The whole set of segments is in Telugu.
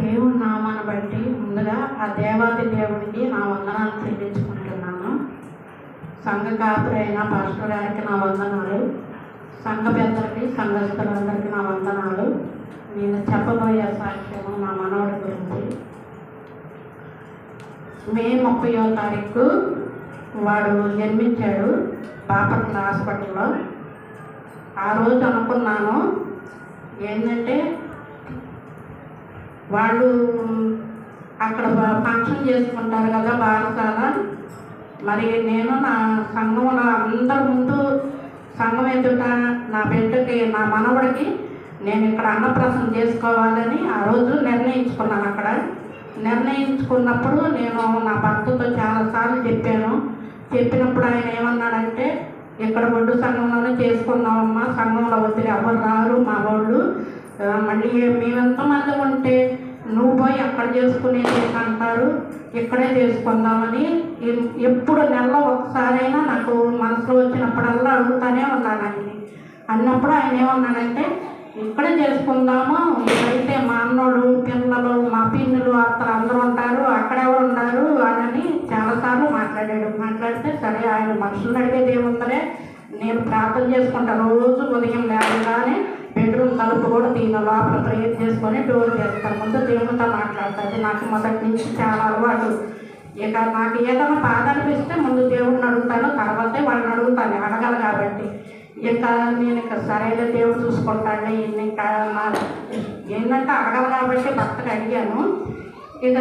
దేవుని నామాన్ని బట్టి ముందుగా ఆ దేవాది దేవుడికి నా వందనాలు చెల్లించుకుంటున్నాను. సంఘ కాపురైన పాస్టర్ గారికి నా వందనాలు. సంఘ పెద్దలకి సంఘస్థులందరికీ నా వందనాలు. నేను చెప్పబోయే సాక్ష్యము నా మనవడి గురించి. మే ముప్పయో తారీఖు వాడు జన్మించాడు బాపట్ల హాస్పిటల్లో. ఆ రోజు అనుకున్నాను ఏంటంటే వాళ్ళు అక్కడ ఫంక్షన్ చేసుకుంటారు కదా బారసాల మరి నేను నా సంఘం అందరి ముందు సంఘం ఎదుట నా బిడ్డకి నా మనవడికి నేను ఇక్కడ అన్నప్రాసం చేసుకోవాలని ఆ రోజు నిర్ణయించుకున్నాను అక్కడ. నిర్ణయించుకున్నప్పుడు నేను నా భర్తతో చాలాసార్లు చెప్పాను. చెప్పినప్పుడు ఆయన ఏమన్నాడంటే ఇక్కడ ఒడ్డు సంఘంలోనే చేసుకున్నామమ్మా సంఘంలో వదిలి ఎవరు రారు మా వాళ్ళు. మళ్ళీ మేమంతా మేమెంతమంది ఉంటే నువ్వు పోయి అక్కడ చేసుకునేది అంటారు ఇక్కడే చేసుకుందామని. ఎప్పుడు నెలలో ఒకసారైనా నాకు మనసులో వచ్చినప్పుడల్లా అడుగుతానే ఉన్నాను ఆయన్ని అన్నప్పుడు ఆయన ఏమన్నాడంటే ఇక్కడే చేసుకుందాము ఇక్కడైతే మా అన్నోడు పిల్లలు మా పిన్నులు అత్తలు అందరూ ఉంటారు అక్కడ ఎవరు ఉన్నారు అని చాలాసార్లు మాట్లాడాడు. మాట్లాడితే సరే ఆయన మనుషులు అడిగేది ఏముందరే నేను ప్రార్థన చేసుకుంటాను రోజు ఉదయం లేవగానే బెడ్రూమ్ తలుపు కూడా దీని లోపల ప్రేర్ చేసుకొని డోర్ చేస్తాను ముందు దేవునితో మాట్లాడతాను నాకు మొదటి నుంచి చాలా అలవాటు. ఇక నాకు ఏదైనా బాధ అనిపిస్తే ముందు దేవుడిని అడుగుతాను తర్వాతే వాళ్ళని అడుగుతాను అడగాలి కాబట్టి. ఇంకా నేను ఇక సరైన దేవుడు చూసుకుంటాను ఇంకా నా- ఏంటంటే అడగాలి కాబట్టి భర్తకు అడిగాను. ఇక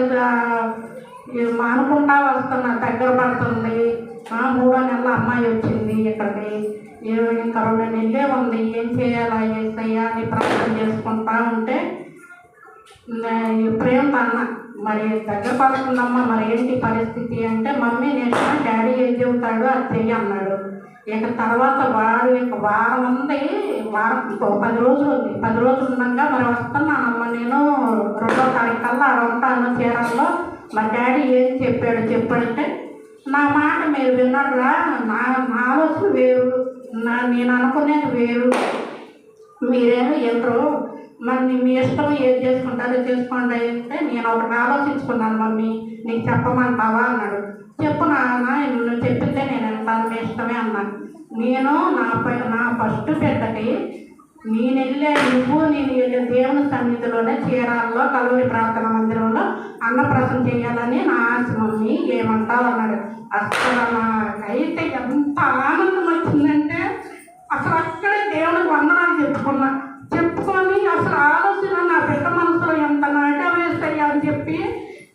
మానుకుంటా వస్తున్నా దగ్గర పడుతుంది. మూడో నెలల అమ్మాయి వచ్చింది ఇక్కడికి. ఇరవై ఇంకా రెండు నెలలే ఉంది. ఏం చేయాలా ఏసయ్యా అని ప్రార్థన చేసుకుంటా ఉంటే ప్రేమ అన్న మరి దగ్గర పడుతుందమ్మా మరి ఏంటి పరిస్థితి అంటే మమ్మీ నేను డాడీ ఏం చెబుతాడు? అది చెయ్యి అన్నాడు. ఇక తర్వాత వాడు ఇక వారం ఉంది. వారం పది రోజులు ఉంది. పది రోజులు ఉండగా మరి వస్తున్నానమ్మా నేను రెండో తారీఖు కల్లా అక్కడ ఉంటాను చీరాల్లో మా డాడీ ఏం చెప్పాడు? చెప్పాడంటే నా మాట మీరు విన్నాడురా నా నా ఆలోచన వేరు. నా నేను అనుకునేది వేరు. మీరేమో వెళ్ళరు మరి మీ ఇష్టం ఏది చేసుకుంటారో చేసుకోండి అంటే నేను ఒకటి ఆలోచించుకున్నాను మమ్మీ. నీకు చెప్పమంటావా అన్నాడు. చెప్పు నాన్న నువ్వు చెప్పితే నేను వెళ్తాను మీ ఇష్టమే అన్నాను నేను నా పై నా ఫస్ట్ బిడ్డకి నేను వెళ్ళే నువ్వు నేను వెళ్ళే దేవుని సన్నిధిలోనే చీరాల్లో కలువరి ప్రార్థన మందిరంలో అన్నప్రాసం చేయాలని నా ఆశ మమ్మీ ఏమంటావు? అన్నాడు. అసలు నాకైతే ఎంత ఆనందం వచ్చిందంటే అసలు అక్కడే దేవునికి వందనాలు చెప్పుకున్నా చెప్పుకొని అసలు ఆలోచన నా బిడ్డ మనసులో ఎంత నాట్యం వేస్తాయి అని చెప్పి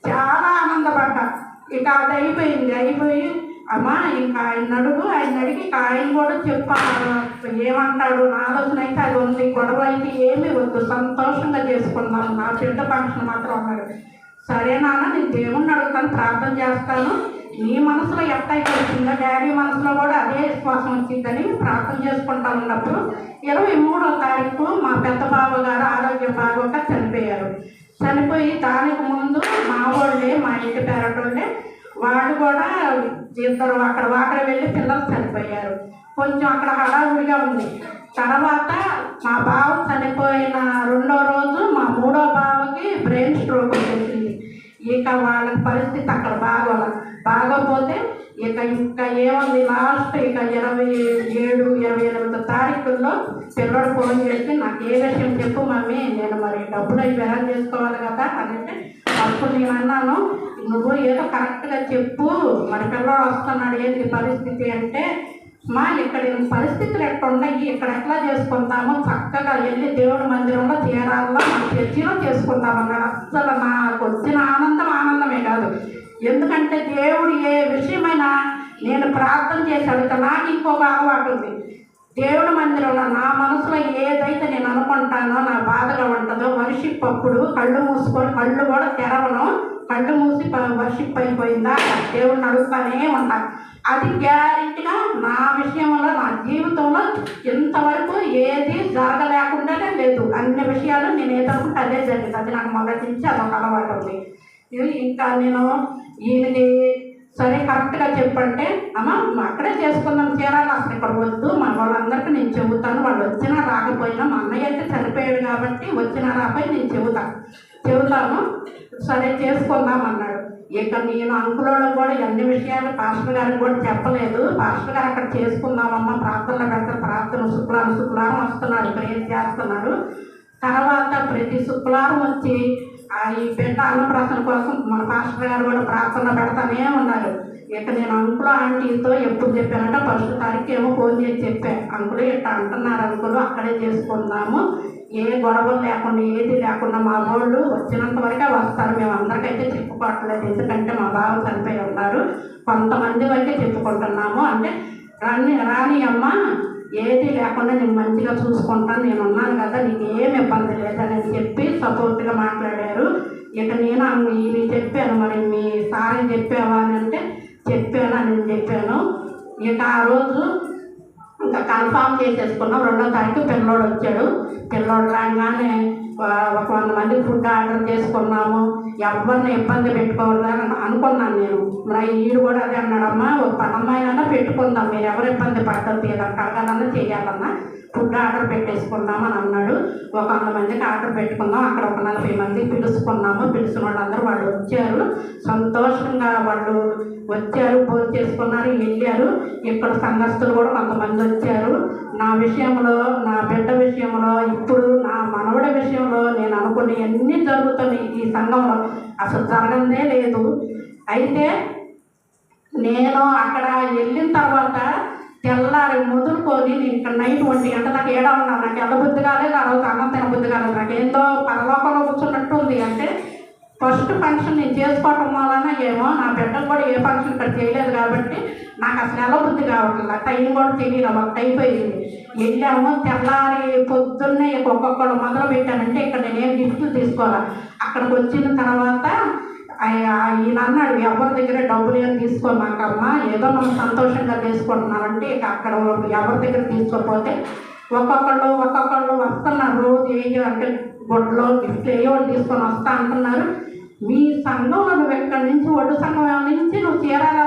చాలా ఆనందపడ్డా ఇక అది అయిపోయింది అయిపోయి అమ్మా ఇంకా ఆయన అడుగు ఆయన అడిగి ఆయన కూడా చెప్పాను. ఏమంటాడు? నా ఆలోచన అయితే అది ఉంది. గొడవ అయితే ఏమీ వద్దు. సంతోషంగా చేసుకున్నాను నా చిన్న ఫంక్షన్ మాత్రం అన్నాడు. సరే నాన్న నేను దేవుణ్ణి అడుగుతాను ప్రార్థన చేస్తాను. నీ మనసులో ఎంత వచ్చిందో డాడీ మనసులో కూడా అదే విశ్వాసం వచ్చిందని ప్రార్థన చేసుకుంటా ఉన్నప్పుడు ఇరవై మూడో తారీఖు మా పెద్ద బాబు గారు ఆరోగ్యం బాగోక చనిపోయారు. చనిపోయి దానికి ముందు మా వాళ్ళే మా ఇంటి పేరటోళ్ళే వాళ్ళు కూడా ఇద్దరు అక్కడ వాకడ వెళ్ళి పిల్లలు చనిపోయారు. కొంచెం అక్కడ హడావుడిగా ఉంది. తర్వాత మా బావ చనిపోయిన రెండో రోజు మా మూడో బావకి బ్రెయిన్ స్ట్రోక్ వచ్చింది. ఇక వాళ్ళ పరిస్థితి అక్కడ బాగోల బాగోపోతే ఇక ఇంకా ఏముంది? లాస్ట్ ఇక ఇరవై ఏడు ఇరవై ఎనిమిది తారీఖుల్లో పిల్లడు ఫోన్ చేసి నాకు ఏ విషయం చెప్పు మమ్మీ నేను మరి డబ్బులు అవి చేసుకోవాలి కదా అని అంటే అప్పుడు నేను అన్నాను నువ్వు ఏదో కరెక్ట్గా చెప్పు మరి పిల్లలు వస్తున్నాడు ఏంటి పరిస్థితి అంటే మా ఇక్కడ పరిస్థితులు ఎక్కడ ఉన్నాయి ఇక్కడ ఎట్లా చేసుకుంటామో చక్కగా వెళ్ళి దేవుడి మందిరంలో తీరాల్లో మన చర్చిలో చేసుకుంటామన్నాడు అస్సలు నాకు వచ్చిన ఆనందం ఆనందమే కాదు. ఎందుకంటే దేవుడు ఏ విషయమైనా నేను ప్రార్థన చేశాడు ఇక నాకు ఇంకొక అలవాటు ఉంది. దేవుడి మందిరంలో నా మనసులో ఏదైతే నేను అనుకుంటానో నా బాధగా ఉంటుందో వర్షిప్ అప్పుడు కళ్ళు మూసుకొని కళ్ళు కూడా తెరవను. కళ్ళు మూసి వర్షిప్ అయిపోయిందా దేవుడిని అడుగుతానే ఉంటాను అది గ్యారెంటీగా నా విషయంలో నా జీవితంలో ఇంతవరకు ఏది జరగలేకుండానే లేదు. అన్ని విషయాలు నేను ఏదనుకుంటే అదే జరిగింది అది నాకు మొదటి నుంచి అదొక అలవాటు ఉంది. ఇది ఇంకా నేను ఈయనకి సరే కరెక్ట్గా చెప్పంటే అమ్మ అక్కడే చేసుకుందాం చేరాలి అసలు ఇక్కడ వద్దు. మన వాళ్ళందరికీ నేను చెబుతాను. వాళ్ళు వచ్చినా రాకపోయినా మా అన్నయ్య అయితే చనిపోయాడు కాబట్టి వచ్చినా రాకపోయి నేను చెబుతాను చెబుతాను. సరే చేసుకుందాం అన్నాడు. ఇక నేను అంకులలో కూడా ఎన్ని విషయాలు పాస్టర్ గారికి కూడా చెప్పలేదు. పాస్టర్ గారు అక్కడ చేసుకుందామమ్మా ప్రార్థనలు పెడతారు. ప్రార్థన శుక్రవారం శుక్రవారం వస్తున్నారు. ప్రేయర్ చేస్తున్నారు? తర్వాత ప్రతి శుక్రవారం వచ్చి ఈ బిడ్డ అన్నప్రాసన కోసం మన పాస్టర్ గారు కూడా ప్రార్థన పెడతానే ఉన్నారు. ఇక నేను అంకులు ఆంటీతో ఎప్పుడు చెప్పానంటే ఫస్ట్ తారీఖు ఏమో ఫోన్ చేసి చెప్పాను అంకులు ఇట్లా అంటున్నారు అంకులు అక్కడే చేసుకుందాము. ఏ గొడవలు లేకుండా ఏది లేకుండా మా వాళ్ళు వచ్చినంత వరకే వస్తారు. మేము అందరికైతే చెప్పుకోవట్లేదు ఎందుకంటే మా బావ చనిపోయి ఉన్నారు. కొంతమంది వరకే చెప్పుకుంటున్నాము. అంటే రాని రాని అమ్మ ఏది లేకుండా నేను మంచిగా చూసుకుంటాను నేను ఉన్నాను కదా నీకు ఏం ఇబ్బంది లేదని ఇక నేను ఇవి చెప్పాను మరి మీ సార్ చెప్పావా అని అంటే చెప్పాను అని నేను చెప్పాను. ఇక ఆ రోజు ఇంకా కన్ఫామ్ చేసేసుకున్నాం. రెండో తారీఖు పిల్లోడు వచ్చాడు. పిల్లోడు రాగానే ఒక వంద మంది ఫుడ్ ఆర్డర్ చేసుకున్నాము. ఎవరిని ఇబ్బంది పెట్టుకోవాలని అనుకున్నాను నేను. మరి ఈడు కూడా అదే అన్నాడమ్మా ఒక పనమ్మాయినన్నా పెట్టుకుందాం. మీరు ఎవరు ఇబ్బంది పడతారు? తీయడం కలగాలన్నా చేయాలన్నా ఫుడ్ ఆర్డర్ పెట్టేసుకుందాం అని అన్నాడు. ఒక వంద మందికి ఆర్డర్ పెట్టుకుందాం అక్కడ ఒక నలభై మంది పిలుచుకున్నాము పిలిచిన వాళ్ళందరూ వాళ్ళు వచ్చారు. సంతోషంగా వాళ్ళు వచ్చారు భోజనం చేసుకున్నారు వెళ్ళారు. ఇక్కడ సంఘస్థులు కూడా కొంతమంది వచ్చారు. నా విషయంలో నా బిడ్డ విషయంలో ఇప్పుడు నా మనవడి విషయంలో నేను అనుకునే అన్నీ జరుగుతున్నాయి ఈ సంఘంలో. అసలు జరగందే లేదు. అయితే నేను అక్కడ వెళ్ళిన తర్వాత తెల్లారి మొదలుకొని నేను ఇక్కడ నైట్ ఒంటి గంట నాకు ఏడా ఉన్నాను నాకు ఎలా బుద్ధి కాలేదు ఆ రోజు అన్నం తిన బుద్ధి కాలేదు. నాకు ఏందో పరలోకంలో కూర్చున్నట్టు ఉంది అంటే ఫస్ట్ ఫంక్షన్ నేను చేసుకోవటం వలన ఏమో నా బిడ్డలు కూడా ఏ ఫంక్షన్ ఇక్కడ చేయలేదు కాబట్టి నాకు అసలు ఎలా బుద్ధి కావట్లేదు. టైం కూడా తెలియదు ఒకటి అయిపోయింది. వెళ్ళాము తెల్లారి పొద్దున్నే ఒక్కొక్కడు మొదలు పెట్టానంటే ఇక్కడ నేనేం గిఫ్ట్లు తీసుకోవాలి? అక్కడికి వచ్చిన తర్వాత ఈయన అన్నాడు ఎవరి దగ్గర డబ్బులు ఏం తీసుకోమాకమ్మా ఏదో మనం సంతోషంగా తీసుకుంటున్నామంటే ఇక అక్కడ ఎవరి దగ్గర తీసుకోకపోతే ఒక్కొక్కళ్ళు ఒక్కొక్కళ్ళు వస్తున్నారు రోజు ఏ అంటే గుడ్లో గిఫ్ట్ ఏ తీసుకొని వస్తా అంటున్నారు. మీ సంఘంలో నువ్వు ఎక్కడి నుంచి ఒడ్డు సంఘం నుంచి నువ్వు చీరాలు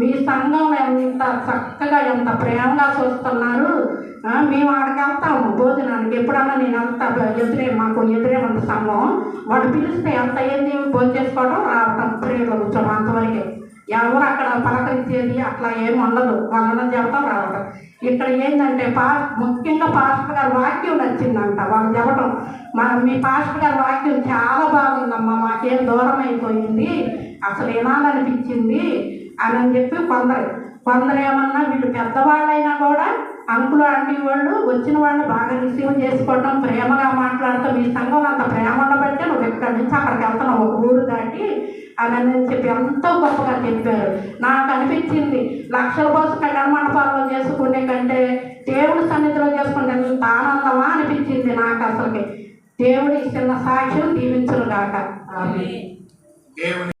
మీ సంఘం ఎంత చక్కగా ఎంత ప్రేమగా చూస్తున్నారు. మేము ఆడికి వెళ్తాము భోజనానికి. ఎప్పుడన్నా నేను వెళ్తా ఎదురే మాకు ఎదురే ఉంది సంఘం. వాడు పిలిస్తే ఎంత ఏంది భోజనం చేసుకోవడం రావటం ప్రేమ కూర్చోవడం అంతవరకే. ఎవరు అక్కడ పలకరించేది అట్లా ఏమి ఉండదు. వాళ్ళని చెబుతాం రావటం ఇక్కడ ఏంటంటే పా ముఖ్యంగా పాస్టర్ గారి వాక్యం నచ్చిందంట. వాళ్ళు చెప్పడం మా మీ పాస్టర్ గారి వాక్యం చాలా బాగుందమ్మా మాకేం దూరం అయిపోయింది అసలు వినాలనిపించింది. అని అని చెప్పి కొందరు కొందరు ఏమన్నా వీళ్ళు పెద్దవాళ్ళైనా కూడా అంకులు ఆంటీ వాళ్ళు వచ్చిన వాళ్ళు బాగా రిసీవ్ చేసుకోవటం ప్రేమగా మాట్లాడటం మీ సంఘంలో అంత ప్రేమ ఉండబట్టే నువ్వు ఇక్కడి నుంచి అక్కడికి వెళ్తున్నావు ఒక ఊరు దాటి అని అని చెప్పి ఎంతో గొప్పగా చెప్పారు. నాకు అనిపించింది లక్షల బస్సు కళ్యాణ మండపాల్లో చేసుకునే కంటే దేవుడి సన్నిధిలో చేసుకుంటే ఎంత ఆనందమా అనిపించింది నాకు అసలుకి. దేవుడి చిన్న సాక్ష్యం దీవించును ఆమేన్. దేవుని